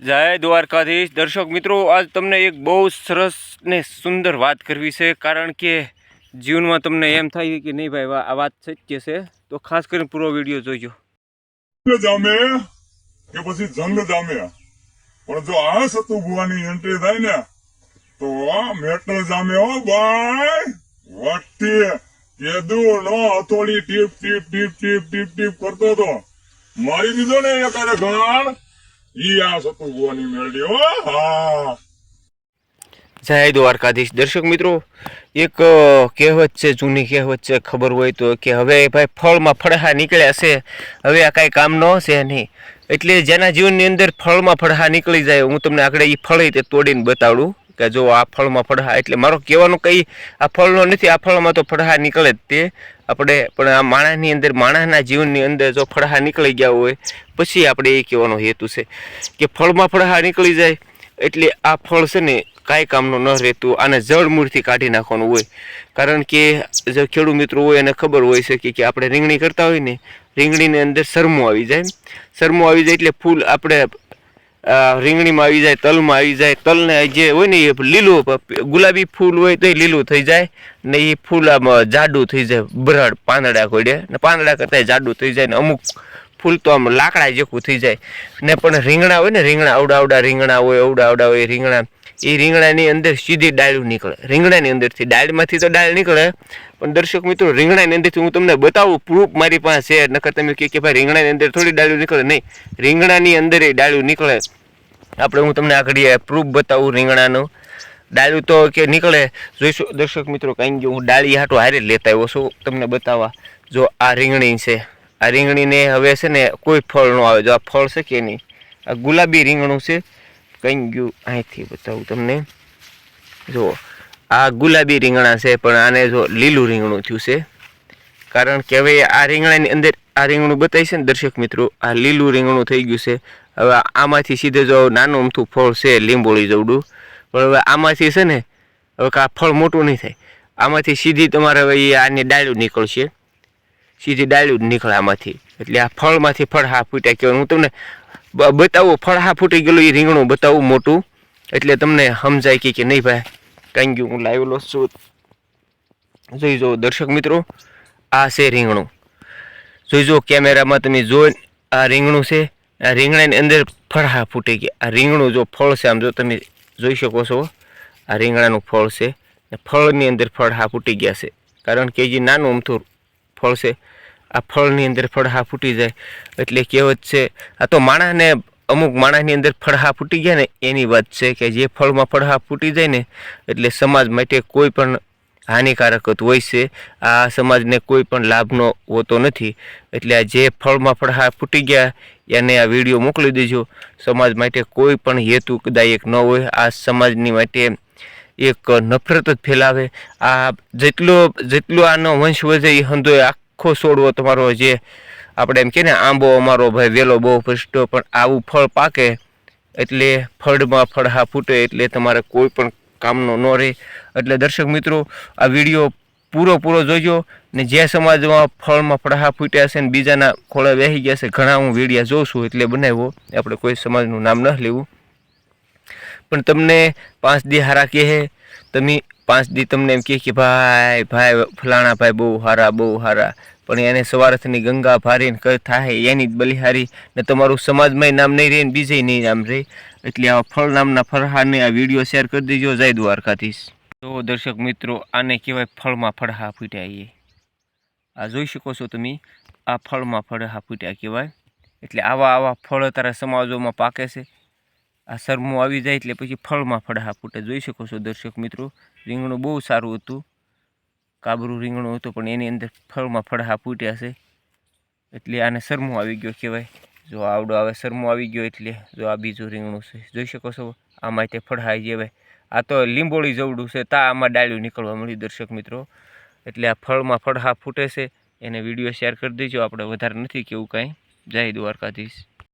જય દ્વારકાધીશ. દર્શક મિત્રો, આજ તમને એક બહુ સરસ ને સુંદર વાત કરવી છે, કારણ કે જીવનમાં તમને એમ થાય કે નહીં ભાઈ, આ વાત સત્ય છે. તો ખાસ કરીને પૂરો વીડિયો જોજો. જામે કે પછી જંગ જામે. પણ જો આ સતુ ભુવાની એન્ટ્રી થાય ને, તો આ મેટલ જામે હો ભાઈ. વટી કેદું નો હથોડી ટીપ ટીપ ટીપ ટીપ ટીપ ટીપ કરતો તો મારી દીધો ને એકાદે ઘણ ઈ જય દ્વારકાધીશ. દર્શક મિત્રો, એક કહેવત છે, જૂની કહેવત છે, ખબર હોય તો કે હવે ભાઈ ફળમાં ફળહા નીકળ્યા છે. હવે આ કાંઈ કામ ન છે નહીં. એટલે જેના જીવનની અંદર ફળમાં ફળહા નીકળી જાય, હું તમને આગળ એ ફળ તે તોડીને બતાવડું કે જો આ ફળમાં ફળહા એટલે મારો કહેવાનો કંઈ આ ફળનો નથી, આ ફળમાં તો ફળહા નીકળે જ તે. આપણે, પણ આ માણસની અંદર માણસના જીવનની અંદર જો ફળહા નીકળી ગયા હોય, પછી આપણે એ કહેવાનો હેતુ છે કે ફળમાં ફળહા નીકળી જાય, એટલે આ ફળ છે ને કાંઈ કામનું ન રહેતું, આને જળમૂળથી કાઢી નાખવાનું હોય. કારણ કે જે ખેડૂત મિત્રો હોય, એને ખબર હોય છે કે- આપણે રીંગણી કરતા હોય ને, રીંગણીની અંદર સરમું આવી જાય સરમું આવી જાય એટલે ફૂલ આપણે રીંગણીમાં આવી જાય, તલમાં આવી જાય, તલને જે હોય ને એ લીલું ગુલાબી ફૂલ હોય તો એ લીલું થઈ જાય ને એ ફૂલ આમાં જાડું થઈ જાય બરડ પાંદડા ખોડે ને પાંદડા કરતાં જાડું થઈ જાય ને અમુક ફૂલ તો આમ લાકડા જેવું થઈ જાય. ને પણ રીંગણા હોય ને, રીંગણા આવડા આવડા રીંગણા હોય અવડા આવડા હોય રીંગણા, એ રીંગણાની અંદર સીધી ડાળું નીકળે. રીંગણાની અંદરથી ડાળમાંથી તો ડાળ નીકળે, પણ દર્શક મિત્રો, રીંગણાની અંદરથી હું તમને બતાવું, પ્રૂફ મારી પાસે છે. નકર તમે કહે કે ભાઈ રીંગણાની અંદર થોડી ડાળું નીકળે. નહીં, રીંગણાની અંદર એ ડાળું નીકળે. આપણે હું તમને આગળ પ્રૂફ બતાવું રીંગણાનું. ડાળું તો કે નીકળે. જોઈશું, દર્શક મિત્રો, કાંઈ જો હું ડાળી હાટો હારે લેતા આવ્યો છું, તમને બતાવવા. જો આ રીંગણી છે. આ રીંગણીને હવે છે ને કોઈ ફળ ન આવે. જો આ ફળ છે કે નહીં? આ ગુલાબી રીંગણું છે. કંઈ ગયું અહીંથી બતાવું તમને. જો આ ગુલાબી રીંગણા છે, પણ આને જો લીલું રીંગણું થયું છે. કારણ કે હવે આ રીંગણાની અંદર, આ રીંગણું બતાવી છે ને દર્શક મિત્રો, આ લીલું રીંગણું થઈ ગયું છે. હવે આમાંથી સીધે જો નાનું અમથું ફળ છે, લીંબોળી જવડું. પણ હવે આમાંથી છે ને, હવે આ ફળ મોટું નહીં થાય. આમાંથી સીધી તમારે હવે આની ડાળું નીકળશે. સીધી ડાળ્યું નીકળામાંથી એટલે આ ફળમાંથી ફળ હા ફૂટ્યા કહેવાય. હું તમને બતાવું ફળ હા ફૂટી ગયેલું, એ રીંગણું બતાવું મોટું. એટલે તમને સમજાય કે કે નહીં ભાઈ કાંઈ ગયું, હું લાવેલો છું. જોઈ જુઓ, દર્શક મિત્રો, આ છે રીંગણું. જોઈ જુઓ, કેમેરામાં તમે જો આ રીંગણું છે. આ રીંગણાની અંદર ફળહા ફૂટી ગયા. આ રીંગણું જો ફળ છે, આમ જો તમે જોઈ શકો છો, આ રીંગણાનું ફળ છે. ફળની અંદર ફળ હા ફૂટી ગયા છે. કારણ કે જે નાનું અમથું ફળ છે. આ ફળની અંદર ફળહા ફૂટી જાય. એટલે કહેવત છે, આ તો માણસને અમુક માણસની અંદર ફળહા ફૂટી ગયા ને, એની વાત છે કે જે ફળમાં ફળહા ફૂટી જાય ને, એટલે સમાજ માટે કોઈ પણ હાનિકારક હોય છે. આ સમાજને કોઈ પણ લાભનો હોતો નથી. એટલે આ જે ફળમાં ફળહા ફૂટી ગયા, એને આ વીડિયો મોકલી દેજો. સમાજ માટે કોઈ પણ હેતુદાયક ન હોય. આ સમાજની માટે એક નફરત જ ફેલાવે. આ જેટલો જેટલો આનો વંશ વધે એ હંધો આખો છોડવો તમારો જે આપણે એમ કહીએ ને, આંબો અમારો ભાઈ વેલો બહુ ફસ્ટો પણ આવું ફળ પાકે એટલે ફળમાં ફળહા ફૂટે એટલે તમારે કોઈ પણ કામનો ન રહે. એટલે દર્શક મિત્રો, આ વીડિયો પૂરો પૂરો જોજો ને જે સમાજમાં ફળમાં ફળહા ફૂટ્યા છે ને બીજાના ખોળા વહી ગયા છે, ઘણા હું વિડીયા જોઉં છું એટલે બનાવ્યો. આપણે કોઈ સમાજનું નામ ન લેવું. પણ તમને પાંચ દી હારા કહે, તમે પાંચ દી તમને એમ કહે કે ભાઈ ભાઈ, ફલાણા ભાઈ બહુ હારા બહુ હારા. પણ એને સવારથની ગંગા ભારીને થાય એની જ બલિહારી. ને તમારું સમાજમાં નામ નહીં રહે ને બીજે નહીં નામ રહે. એટલે આ ફળ નામના ફરહાને આ વીડિયો શેર કરી દેજો જય દ્વારકાધીશ. તો દર્શક મિત્રો, આને કહેવાય ફળમાં ફળહા ફૂટ્યા એ. આ જોઈ શકો છો તમે, આ ફળમાં ફળહા ફૂટ્યા કહેવાય. એટલે આવા આવા ફળ તારા સમાજોમાં પાકે છે. આ સરમો આવી જાય એટલે પછી ફળમાં ફળહા ફૂટે. જોઈ શકો છો દર્શક મિત્રો, રીંગણું બહુ સારું હતું. કાબરું રીંગણું હતું, પણ એની અંદર ફળમાં ફળહા ફૂટ્યા છે. એટલે આને સરમો આવી ગયો કહેવાય. જો આવડો આવે સરમો આવી ગયો એટલે જો આ બીજું રીંગણું છે. જોઈ શકો છો આમાં તે ફળહાઈ જેવાય. આ તો લીંબોળી જવડું છે, તા આમાં ડાળ્યું નીકળવા મળ્યું દર્શક મિત્રો. એટલે આ ફળમાં ફળહા ફૂટે છે. એને વીડિયો શેર કરી દેજો. આપણે વધારે નથી કેવું કાંઈ. જય દ્વારકાધીશ.